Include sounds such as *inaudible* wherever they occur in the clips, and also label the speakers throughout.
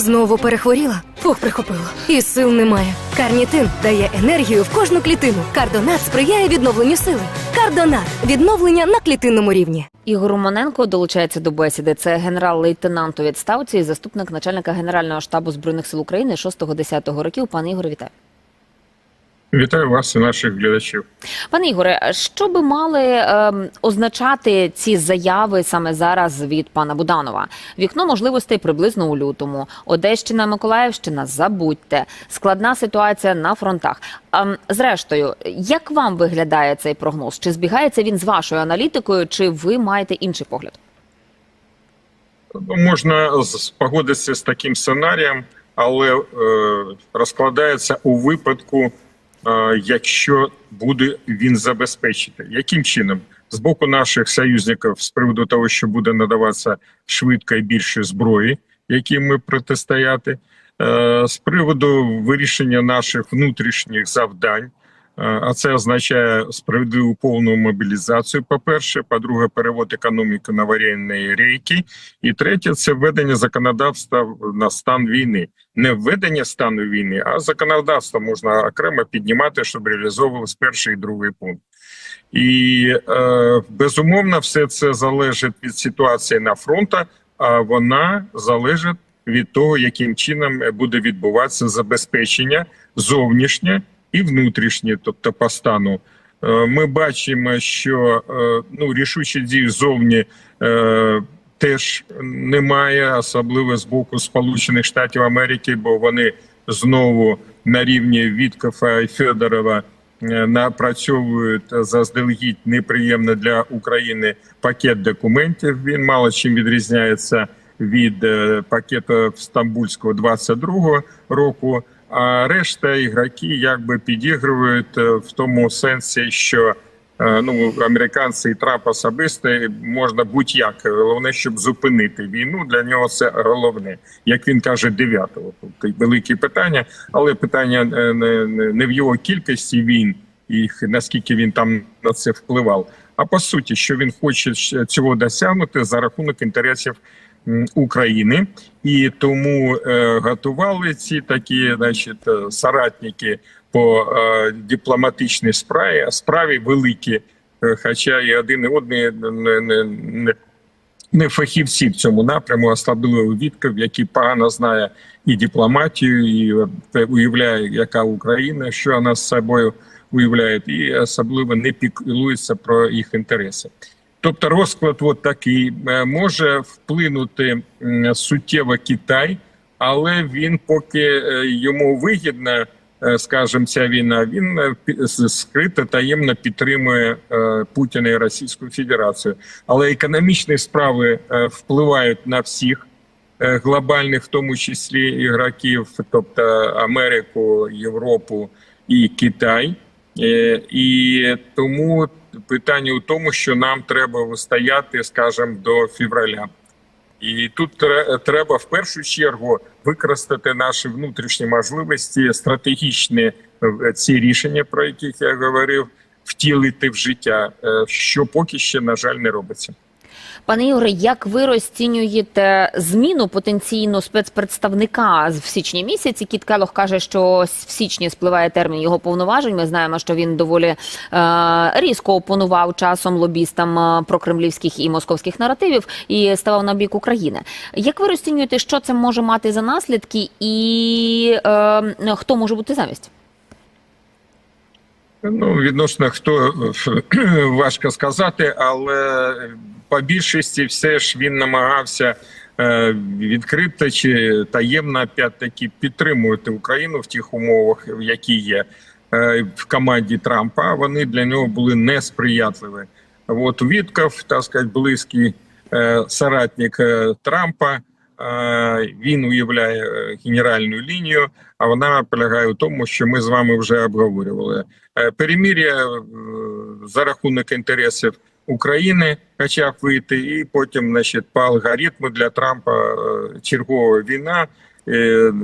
Speaker 1: Знову перехворіла? Фух, прихопило. І сил немає. Карнітин дає енергію в кожну клітину. Кардонат сприяє відновленню сили. Кардонат відновлення на клітинному рівні.
Speaker 2: Ігор Романенко долучається до бесіди. Це генерал-лейтенант у відставці і заступник начальника Генерального штабу збройних сил України 6-10 років. Пане Ігор, вітаю.
Speaker 3: Вітаю вас і наших глядачів.
Speaker 2: Пане Ігоре, що би мали ем, означати ці заяви саме зараз від пана Буданова? Вікно можливостей приблизно у лютому. Одещина, Миколаївщина, забудьте. Складна ситуація на фронтах. Ем, зрештою, як вам виглядає цей прогноз? Чи збігається він з вашою аналітикою, чи ви маєте інший погляд?
Speaker 3: Можна погодитися з таким сценарієм, але е, розкладається у випадку, е, якщо буде він забезпечити. Яким чином? З боку наших союзників з приводу того, що буде надаватися швидко і більше зброї, яким ми протистояти, е, з приводу вирішення наших внутрішніх завдань. Е, А це означає справедливу повну мобілізацію. По перше, по-друге, перевод економіки на аварійні рейки. І третє це введення законодавства на стан війни. Не введення стану війни, а законодавство можна окремо піднімати, щоб реалізовувалось перший і другий пункт. І е, безумовно, все це залежить від ситуації на фронті, а вона залежить від того, яким чином буде відбуватися забезпечення зовнішнє і внутрішнє, тобто по стану. Е, Ми бачимо, що е, ну рішучі дії зовні е, теж немає, особливо з боку Сполучених Штатів Америки, бо вони знову на рівні Віткофа і Федорова напрацьовують заздалегідь неприємно для України пакет документів. Він мало чим відрізняється від пакету Стамбульського 22-го року. А решта ігроки якби підігрують е, в тому сенсі, що е, ну американці і Трамп особисто можна будь-як. Головне, щоб зупинити війну. Для нього це головне, як він каже, 9-го. Тобто великі питання, але питання е, не, в його кількості війн і наскільки він там на це впливав. А по суті, що він хоче цього досягнути за рахунок інтересів України, і тому е, готували ці такі, значить, е, соратники по е, дипломатичній справі, справі великі, хоча і один і одний не, не, не, не фахівці в цьому напряму, особливо Вітков, який погано знає і дипломатію, і уявляє, яка Україна, що вона з собою уявляє, і особливо не піклується про їх інтереси. Тобто розклад от такий Е, може вплинути суттєво Китай, але він поки е, йому вигідно, е, скажімо, ця війна, він скрито таємно підтримує Путіна і Російську Федерацію. Але економічні справи впливають на всіх глобальних, в тому числі ігроків, тобто Америку, Європу і Китай. І тому питання у тому, що нам треба вистояти, скажімо, до февраля. І тут треба в першу чергу використати наші внутрішні можливості, стратегічні е, ці рішення, про яких я говорив, втілити в життя, е, що поки ще на жаль не робиться.
Speaker 2: Пане Ігоре, як ви розцінюєте зміну потенційно спецпредставника в січні місяці? Кіт Келох каже, що в січні спливає термін його повноважень. Ми знаємо, що він доволі е, різко опонував часом лобістам е, прокремлівських і московських наративів і ставав на бік України. Як ви розцінюєте, що це може мати за наслідки, і е, хто може бути замість?
Speaker 3: Ну, відносно хто *clears throat* важко сказати, але по більшості все ж він намагався е, відкрито чи таємно опять-таки підтримувати Україну в тих умовах, які є е, в команді Трампа. Вони для нього були несприятливі. От Вітков, так сказати, близький е, соратник Трампа. Він уявляє е, генеральну лінію, а вона полягає у тому, що ми з вами вже обговорювали. Е, Перемір'я е, за рахунок інтересів України хоча вийти, і потім, значить, по алгоритму для Трампа чергова війна,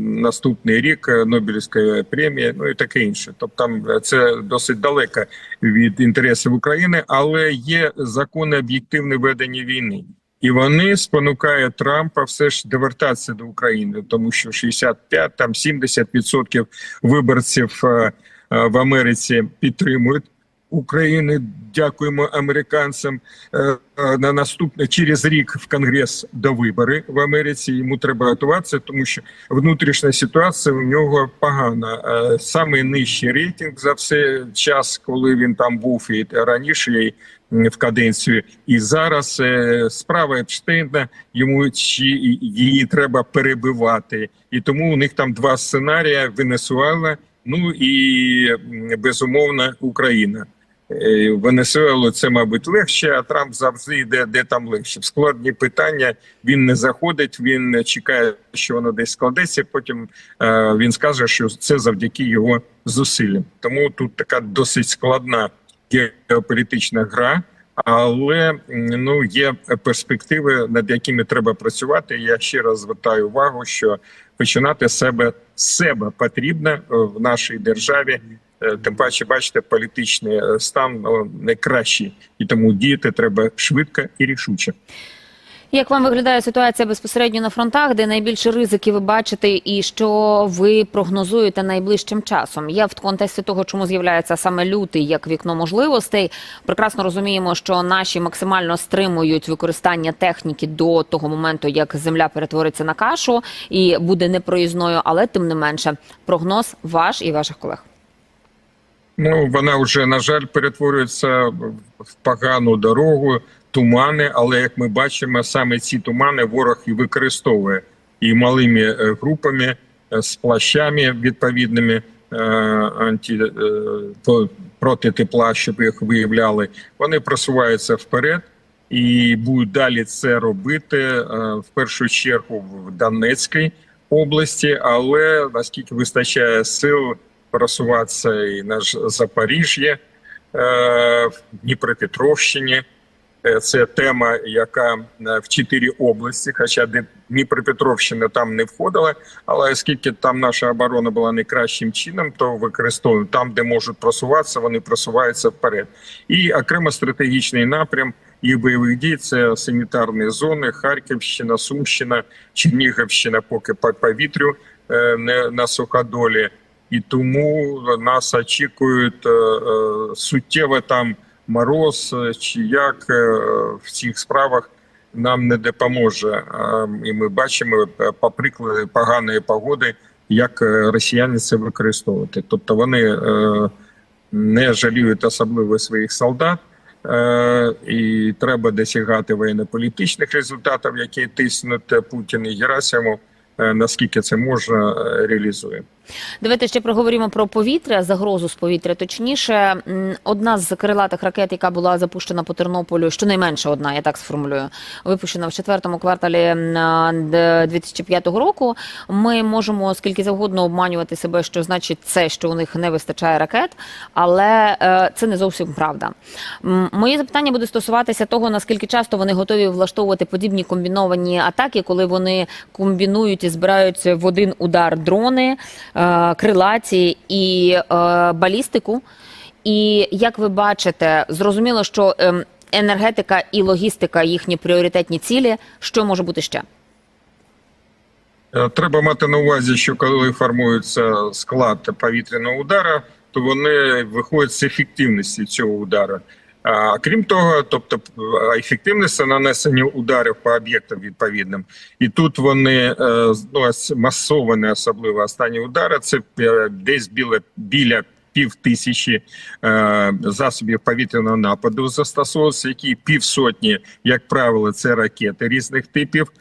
Speaker 3: наступний рік Нобелівська премія, ну і таке інше. Тобто там це досить далеко від інтересів України, але є закони об'єктивне ведення війни. І вони спонукають Трампа все ж довертатися до України, тому що 65, там 70% виборців е, е, в Америці підтримують України. Дякуємо американцям. Е, На наступне через рік в Конгрес до вибори в Америці. Йому треба готуватися, тому що внутрішня ситуація у нього погана. Саме нижчий рейтинг за все час, коли він там був і раніше і в каденцію. І зараз е, справа Епштейна йому чи її треба перебивати, і тому у них там два сценарії: Венесуела, ну і безумовно Україна. Е, Венесуелу це, мабуть, легше, а Трамп завжди йде, де там легше. В складні питання він не заходить, він чекає, що воно десь складеться. Потім е, він скаже, що це завдяки його зусиллям. Тому тут така досить складна геополітична гра. Але ну є перспективи, над якими треба працювати. Я ще раз звертаю увагу, що починати себе себе потрібно е, в нашій державі. Е, Тим паче, бачите, політичний е, стан ну, не кращий, і тому діяти треба швидко і рішуче.
Speaker 2: Як вам виглядає ситуація безпосередньо на фронтах, де найбільше ризики ви бачите, і що ви прогнозуєте найближчим часом? Я в контексті того, чому з'являється саме лютий як вікно можливостей, прекрасно розуміємо, що наші максимально стримують використання техніки до того моменту, як земля перетвориться на кашу і буде непроїзною, але тим не менше, прогноз ваш і ваших колег.
Speaker 3: Ну вона вже на жаль перетворюється в погану дорогу, тумани. Але як ми бачимо, саме ці тумани ворог і використовує і малими е, групами е, з плащами відповідними е, анті проти тепла, щоб їх виявляли. Вони просуваються вперед. І будуть далі це робити в першу чергу в Донецькій області, але наскільки вистачає сил просуватися і на Запоріжжя, е, в Дніпропетровщині. Е, Це тема, яка е, в чотири області, хоча Дніпропетровщина там не входила, але оскільки там наша оборона була не кращим чином, то використовуємо там, де можуть просуватися, вони просуваються вперед. І окремо стратегічний напрям їх бойових дій це санітарні зони, Харківщина, Сумщина, Чернігівщина, поки по повітрю не на суходолі. І тому нас очікують е, е, суттєво там мороз е, чи як в цих справах нам не допоможе. І ми бачимо по прикладу поганої погоди, як росіяни це використовувати. Тобто вони не жаліють особливо своїх солдат. І треба досягати воєнно-політичних результатів, які тиснуть Путін і Герасимов. Наскільки це можна е, реалізує.
Speaker 2: Давайте ще проговоримо про повітря, загрозу з повітря. Точніше, одна з крилатих ракет, яка була запущена по Тернополю, щонайменше одна, я так сформулюю, випущена в четвертому кварталі м, а, д- 2005 року. Ми можемо скільки завгодно обманювати себе, що значить це, що у них не вистачає ракет, але е, це не зовсім правда. Моє запитання буде стосуватися того, наскільки часто вони готові влаштовувати подібні комбіновані атаки, коли вони комбінують і збирають в один удар дрони, е, крилаті і е, балістику. І як ви бачите, зрозуміло, що ем, енергетика і логістика їхні пріоритетні цілі. Що може бути ще?
Speaker 3: Е, Треба мати на увазі, що коли формується склад повітряного удара, то вони виходять з ефективності цього удара. Крім того, тобто ефективність нанесення ударів по об'єктам відповідним, і тут вони е, ну, масовані, особливо останні удари. Це е, десь біля біля пів тисячі е, засобів повітряного нападу застосовується, які півсотні, як правило, це ракети різних типів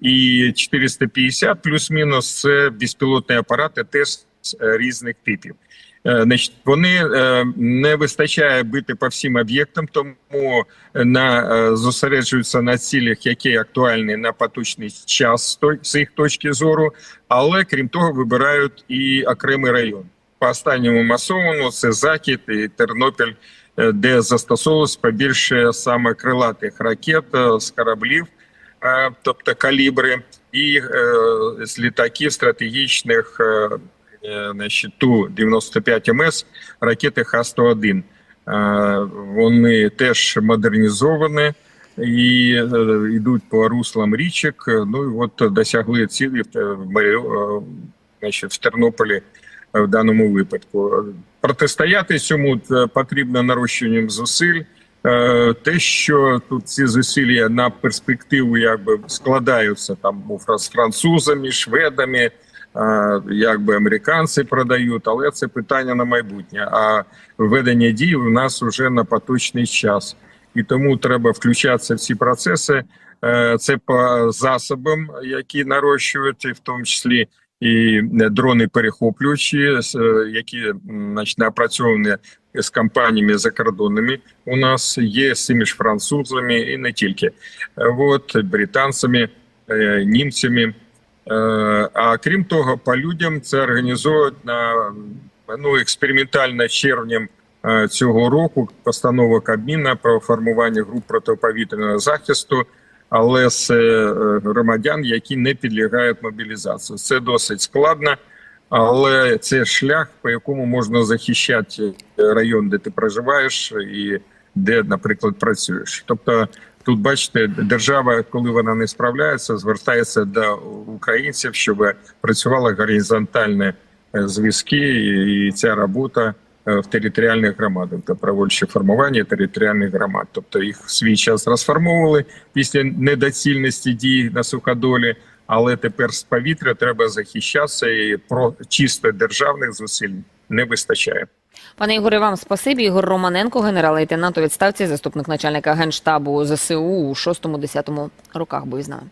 Speaker 3: і 450 плюс-мінус це безпілотні апарати теж е, різних типів. Е, Значить, вони е, не вистачає бити по всім об'єктам, тому на е, зосереджуються на цілях, які актуальні на поточний час з їх точки зору, але крім того, вибирають і окремий район. По останньому масовому це Захід і Тернопіль, де застосовувалось побільше саме крилатих ракет з кораблів тобто калібри, і з літаків стратегічних е, е, значить, Ту-95 МС ракети Х-101. Е, Вони теж модернізовані. і е, йдуть по руслам річок. Ну і от досягли цілі в, значить, в Тернополі в даному випадку. Протистояти цьому потрібно нарощуванням зусиль. Те, що тут ці зусилля на перспективу якби складаються там у французами, шведами, е, якби американці продають, але це питання на майбутнє. А введення дій у нас вже на поточний час, і тому треба включатися в ці процеси. Е, Це по засобам, які нарощують, в тому числі і дрони перехоплюючі, е, які значить, напрацьовані з компаніями закордонними. У нас є з цими ж французами і не тільки, Е, от британцями, е, німцями. Е, А крім того, по людям це організовують на ну експериментально червнем е, цього року постанова Кабміна про формування груп протиповітряного захисту, але з е, громадян, які не підлягають мобілізації. Це досить складно, але це шлях, по якому можна захищати район, де ти проживаєш, і де, наприклад, працюєш. Тобто, тут бачите, держава, коли вона не справляється, звертається до українців, щоб працювали горизонтальні е, зв'язки, і ця робота е, в територіальних громадах, добровольче формування територіальних громад. Тобто їх свій час розформовували після недоцільності дій на суходолі. Але тепер з повітря треба захищатися, і про чисто державних зусиль не вистачає.
Speaker 2: Пане Ігоре, вам спасибі. Ігор Романенко, генерал-лейтенант у відставці, заступник начальника генштабу ЗСУ у 6-10 роках із нами.